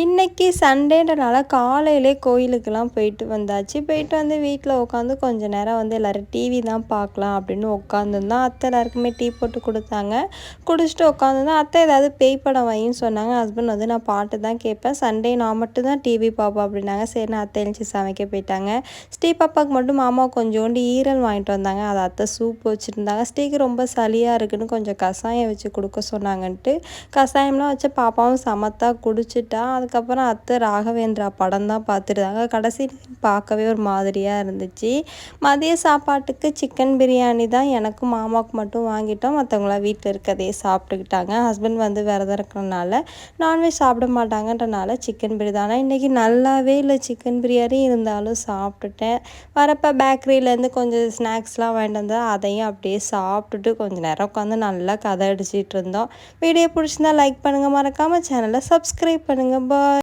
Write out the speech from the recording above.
இன்றைக்கி சண்டேன்றனால காலையிலே கோயிலுக்கெல்லாம் போயிட்டு வந்தாச்சு. போயிட்டு வந்து வீட்டில் உட்காந்து கொஞ்சம் நேரம் வந்து எல்லோரும் டிவி தான் பார்க்கலாம் அப்படின்னு உட்காந்துருந்தோம் அத்தை எல்லாருக்குமே டீ போட்டு கொடுத்தாங்க. குடிச்சிட்டு உட்காந்துருந்தோம் அத்தை ஏதாவது பேய் படம் வாங்கின்னு சொன்னாங்க. ஹஸ்பண்ட் வந்து நான் பாட்டு தான் கேட்பேன். சண்டே நான் மட்டும் தான் டிவி பார்ப்போம் அப்படின்னாங்க. சரி நான் அத்தை எழுச்சி சமைக்க போயிட்டாங்க. ஸ்டீ பாப்பாவுக்கு மட்டும் மாமா கொஞ்சோண்டு ஈரல் வாங்கிட்டு வந்தாங்க. அதை அத்தை சூப் வச்சுருந்தாங்க. ஸ்டீக்கு ரொம்ப சளியாக இருக்குன்னு கொஞ்சம் கஷாயம் வச்சு கொடுக்க சொன்னாங்கன்ட்டு. கஷாயம்லாம் வச்சு பாப்பாவும் சமத்தா குடிச்சிட்டா. அதுக்கப்புறம் அத்தை ராகவேந்திரா படம் தான் பார்த்துருந்தாங்க. கடைசி பார்க்கவே ஒரு மாதிரியாக இருந்துச்சு. மதிய சாப்பாட்டுக்கு சிக்கன் பிரியாணி தான் எனக்கும் மாமாவுக்கு மட்டும் வாங்கிட்டோம். மற்றவங்களாம் வீட்டில் இருக்கதே சாப்பிட்டுக்கிட்டாங்க. ஹஸ்பண்ட் வந்து விரதம் இருக்கிறனால நான்வெஜ் சாப்பிட மாட்டாங்கன்றனால சிக்கன் பிரியாணி இன்றைக்கி நல்லாவே இல்லை சிக்கன் பிரியாணி இருந்தாலும் சாப்பிட்டுட்டேன். வரப்போ பேக்கரியிலேருந்து கொஞ்சம் ஸ்நாக்ஸ்லாம் வாங்கிட்டு வந்தால் அதையும் அப்படியே சாப்பிட்டுட்டு கொஞ்சம் நேரம் உட்காந்து நல்லா கதை அடிச்சிட்டு இருந்தோம். வீடியோ பிடிச்சிருந்தா லைக் பண்ணுங்கள் மறக்காமல் சேனலை சப்ஸ்கிரைப் பண்ணுங்கள் பாய்